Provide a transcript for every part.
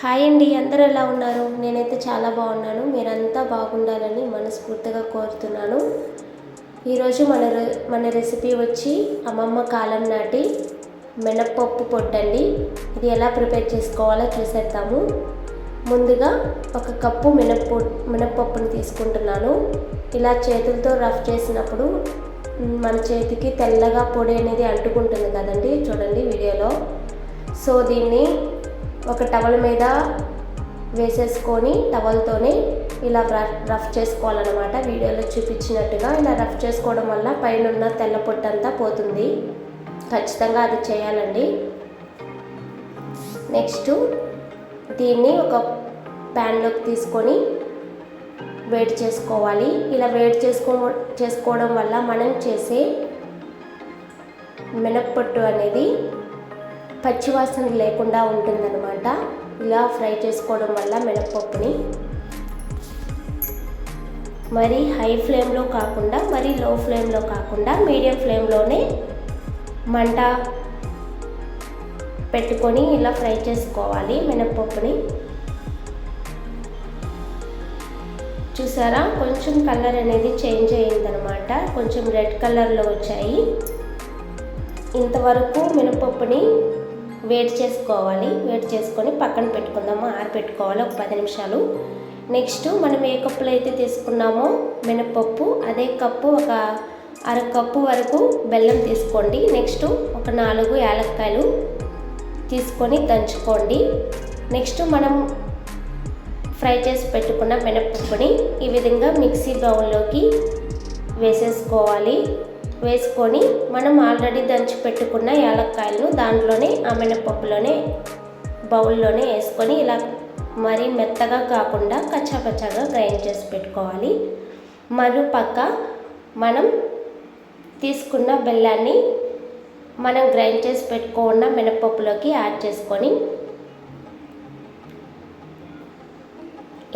Hi అండి అందరు ఎలా ఉన్నారు? నేనైతే చాలా బాగున్నాను. మీరంతా బాగుండాలని మనస్ఫూర్తిగా కోరుతున్నాను. ఈరోజు మన మన రెసిపీ వచ్చి అమ్మమ్మ కాలం నాటి మినప్పప్పు పొట్టండి. ఇది ఎలా ప్రిపేర్ చేసుకోవాలో చూసేద్దాము. ముందుగా ఒక కప్పు మినప్పొ మినప్పప్పుని తీసుకుంటున్నాను. ఇలా చేతులతో రఫ్ చేసినప్పుడు మన చేతికి తెల్లగా పొడి అనేది అంటుకుంటుంది కదండి చూడండి వీడియోలో. సో దీన్ని ఒక టవల్ మీద వేసేసుకొని టవల్తోనే ఇలా రఫ్ రఫ్ చేసుకోవాలన్నమాట. వీడియోలో చూపించినట్టుగా ఇలా రఫ్ చేసుకోవడం వల్ల పైన ఉన్న తెల్ల పొట్టంతా పోతుంది. ఖచ్చితంగా అది చేయాలండి. నెక్స్ట్ దీన్ని ఒక ప్యాన్లోకి తీసుకొని వేడి చేసుకోవాలి. ఇలా వేడి చేసుకో చేసుకోవడం వల్ల మనం చేసే మినప్పొట్టు అనేది పచ్చివాసన లేకుండా ఉంటుందన్నమాట. ఇలా ఫ్రై చేసుకోవడం వల్ల మినప్పప్పుని మరి హై ఫ్లేమ్లో కాకుండా మరి లో ఫ్లేమ్లో కాకుండా మీడియం ఫ్లేమ్లోనే మంట పెట్టుకొని ఇలా ఫ్రై చేసుకోవాలి మినప్పప్పుని. చూసారా? కొంచెం కలర్ అనేది చేంజ్ అయ్యిందనమాట కొంచెం రెడ్ కలర్లో వచ్చాయి. ఇంతవరకు మినపప్పుని వేడి చేసుకోవాలి. వేడి చేసుకొని పక్కన పెట్టుకుందాము. ఆరబెట్టుకోవాలి ఒక పది నిమిషాలు. నెక్స్ట్ మనం ఏ కప్పులో అయితే తీసుకున్నామో మినపప్పు అదే కప్పు ఒక అర కప్పు వరకు బెల్లం తీసుకోండి. నెక్స్ట్ ఒక నాలుగు యాలక్కాయలు తీసుకొని దంచుకోండి. నెక్స్ట్ మనం ఫ్రై చేసి పెట్టుకున్న మినపప్పుని ఈ విధంగా మిక్సీ బౌల్లోకి వేసేసుకోవాలి. వేసుకొని మనం ఆల్రెడీ దంచి పెట్టుకున్న యాలక్కాయలను దాంట్లోనే ఆ మినపప్పులోనే బౌల్లోనే వేసుకొని ఇలా మరీ మెత్తగా కాకుండా కచ్చాపచ్చాగా గ్రైండ్ చేసి పెట్టుకోవాలి. మరోపక్క మనం తీసుకున్న బెల్లాన్ని మనం గ్రైండ్ చేసి పెట్టుకున్న మినపప్పులోకి యాడ్ చేసుకొని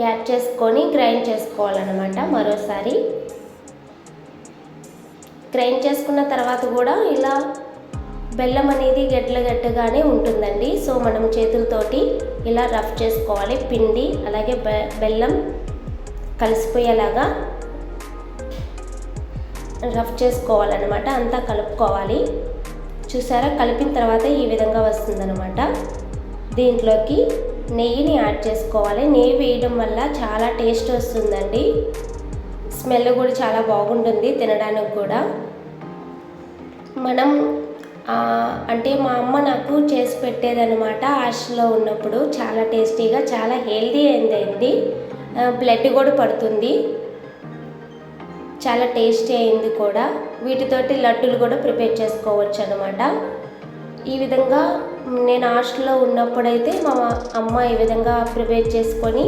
యాడ్ చేసుకొని గ్రైండ్ చేసుకోవాలన్నమాట మరోసారి. గ్రైండ్ చేసుకున్న తర్వాత కూడా ఇలా బెల్లం అనేది గడ్డల గడ్డగానే ఉంటుందండి. సో మనం చేతులతోటి ఇలా రఫ్ చేసుకోవాలి. పిండి అలాగే బె బెల్లం కలిసిపోయేలాగా రఫ్ చేసుకోవాలన్నమాట. అంతా కలుపుకోవాలి. చూసారా? కలిపిన తర్వాత ఈ విధంగా వస్తుందన్నమాట. దీంట్లోకి నెయ్యిని యాడ్ చేసుకోవాలి. నెయ్యి వేయడం వల్ల చాలా టేస్ట్ వస్తుందండి. స్మెల్ కూడా చాలా బాగుంటుంది తినడానికి కూడా. మనం అంటే మా అమ్మ నాకు చేసి పెట్టేదనమాట హాస్టల్లో ఉన్నప్పుడు. చాలా టేస్టీగా చాలా హెల్దీ అయింది బ్లడ్ కూడా పడుతుంది. చాలా టేస్టీ అయింది కూడా. వీటితోటి లడ్డూలు కూడా ప్రిపేర్ చేసుకోవచ్చు అనమాట ఈ విధంగా నేను హాస్టల్లో ఉన్నప్పుడైతే మా అమ్మ ఈ విధంగా ప్రిపేర్ చేసుకొని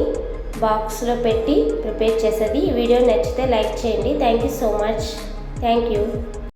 బాక్స్లో పెట్టి ప్రిపేర్ చేసేది. ఈ వీడియో నచ్చితే లైక్ చేయండి. Thank you so much. Thank you.